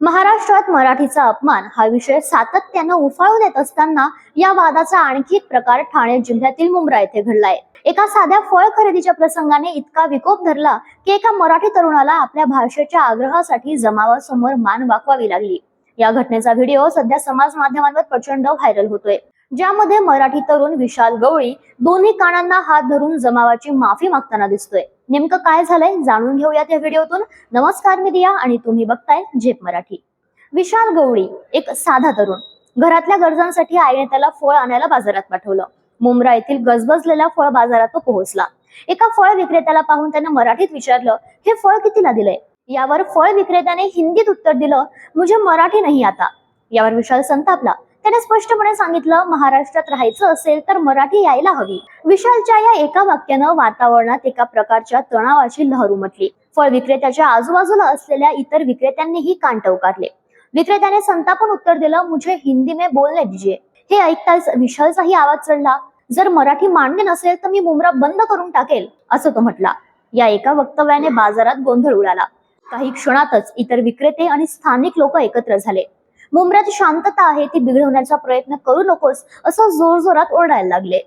महाराष्ट्रात मराठीचा अपमान हा विषय सातत्यानं उफाळून येत असताना या वादाचा आणखी एक प्रकार ठाणे जिल्ह्यातील मुंब्रा येथे घडलाय. एका साध्या फळ खरेदीच्या प्रसंगाने इतका विकोप धरला की एका मराठी तरुणाला आपल्या भाषेच्या आग्रहासाठी जमावासमोर मान वाकवावी लागली. या घटनेचा व्हिडिओ सध्या समाज माध्यमांवर प्रचंड व्हायरल होतोय. ज्यामध्ये मराठी तरुण विशाल गवळी दोन्ही कानांना हात धरून जमावाची माफी मागताना दिसतोय. नेमकं काय झालंय जाणून घेऊयात या व्हिडिओतून. नमस्कार मी दिया आणि तुम्ही बघताय झेप मराठी. विशाल गवळी एक साधा तरुण. घरातल्या गरजांसाठी आईने त्याला फळ आणायला बाजारात पाठवलं. मुंब्रा येथील गजबजलेल्या फळ बाजारात तो पोहोचला. एका फळ विक्रेत्याला पाहून त्याने मराठीत विचारलं हे फळ कितीला दिलंय? यावर फळ विक्रेत्याने हिंदीत उत्तर दिलं मुझे मराठी नाही आता. यावर विशाल संतापला. त्याने स्पष्टपणे सांगितलं महाराष्ट्रात राहायचं असेल तर मराठी यायला हवी. विशालच्या या एका वाक्यानं वातावरणात एका प्रकारच्या तणावाची लहर उमटली. फळ विक्रेत्याच्या आजूबाजूला असलेल्या इतर विक्रेत्यांनीही कान टवकारले विक्रेत्याने संतापून उत्तर दिलं मुझे हिंदी में बोलने दीजिए. हे ऐकताच विशालचाही आवाज चढला जर मराठी मान्य नसेल तर मी मुमरा बंद करून टाकेल असं तो म्हटला. या एका वक्तव्याने बाजारात गोंधळ उडाला. काही क्षणातच इतर विक्रेते आणि स्थानिक लोक एकत्र झाले. मुंबऱ्यात शांतता आहे ती बिघडवण्याचा प्रयत्न करू नकोस असं जोरजोरात ओरडायला लागले.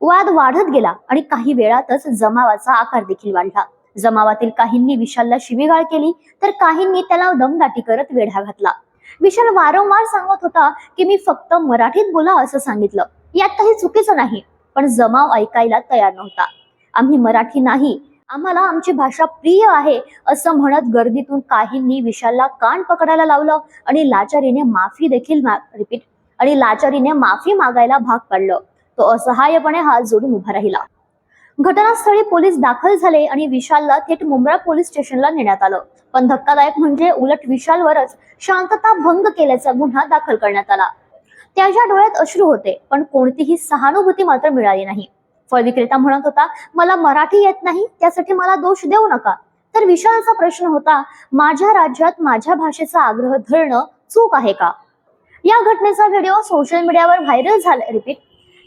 वाद वाढत गेला आणि काही वेळातच जमावाचा आकार देखील वाढला. जमावातील काहींनी विशालला शिवीगाळ केली तर काहींनी त्याला दमदाटी करत वेढा घातला. विशाल वारंवार सांगत होता की मी फक्त मराठीत बोला असं सांगितलं. यात काही चुकीचं नाही पण जमाव ऐकायला तयार नव्हता. आम्ही मराठी नाही आम्हाला आमची भाषा प्रिय आहे असं म्हणत गर्दीतून काहींनी विशालला कान पकडायला लावलं आणि लाचारीने माफी देखील रिपीट आणि लाचारीने माफी मागायला भाग पाडलं. तो असहाय्यपणे हात जोडून उभा राहिला. घटनास्थळी पोलीस दाखल झाले आणि विशालला थेट मुंब्रा पोलीस स्टेशनला नेण्यात आलं. पण धक्कादायक म्हणजे उलट विशालवरच शांतता भंग केल्याचा गुन्हा दाखल करण्यात आला. त्याच्या डोळ्यात अश्रू होते पण कोणतीही सहानुभूती मात्र मिळाली नाही. फळ विक्रेता म्हणत होता मला मराठी येत नाही त्यासाठी मला दोष देऊ नका. तर विशालचा प्रश्न होता माझ्या राज्यात माझ्या भाषेचा आग्रह धरणं चूक आहे का? या घटनेचा व्हिडिओ सोशल मीडियावर व्हायरल झाला रिपीट.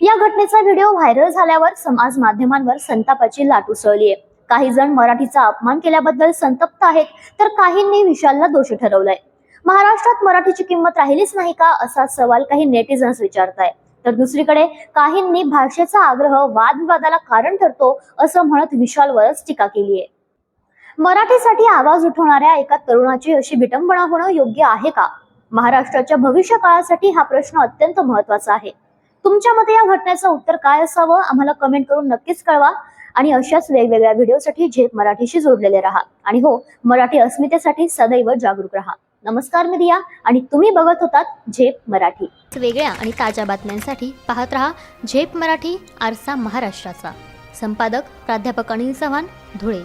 या घटनेचा व्हिडिओ व्हायरल झाल्यावर समाज माध्यमांवर संतापाची लाट उसळली आहे काही जण मराठीचा अपमान केल्याबद्दल संतप्त आहेत तर काहींनी विशालला दोषी ठरवलंय. महाराष्ट्रात मराठीची किंमत राहिलीच नाही का? असा सवाल काही नेटिझन्स विचारताय तर दुसरीकडे काहींनी भाषेचा आग्रह वादविवादाला कारण ठरतो असं म्हणत विशालवरच टीका केली आहे मराठीसाठी आवाज उठवणाऱ्या एका तरुणाची अशी विटंबना होणं योग्य आहे का? महाराष्ट्राच्या भविष्य काळासाठी हा प्रश्न अत्यंत महत्त्वाचा आहे. तुमच्या मते या घटनेचं उत्तर काय असावं? आम्हाला कमेंट करून नक्कीच कळवा. आणि अशाच वेगवेगळ्या व्हिडिओसाठी झेप मराठीशी जोडलेले राहा. आणि हो मराठी अस्मितेसाठी सदैव जागरूक राहा. नमस्कार मी दिया आणि तुम्ही बघत होतात झेप मराठी. वेगळ्या आणि ताज्या बातम्यांसाठी पाहत रहा झेप मराठी आरसा महाराष्ट्राचा. संपादक प्राध्यापक अनिल चव्हाण धुळे.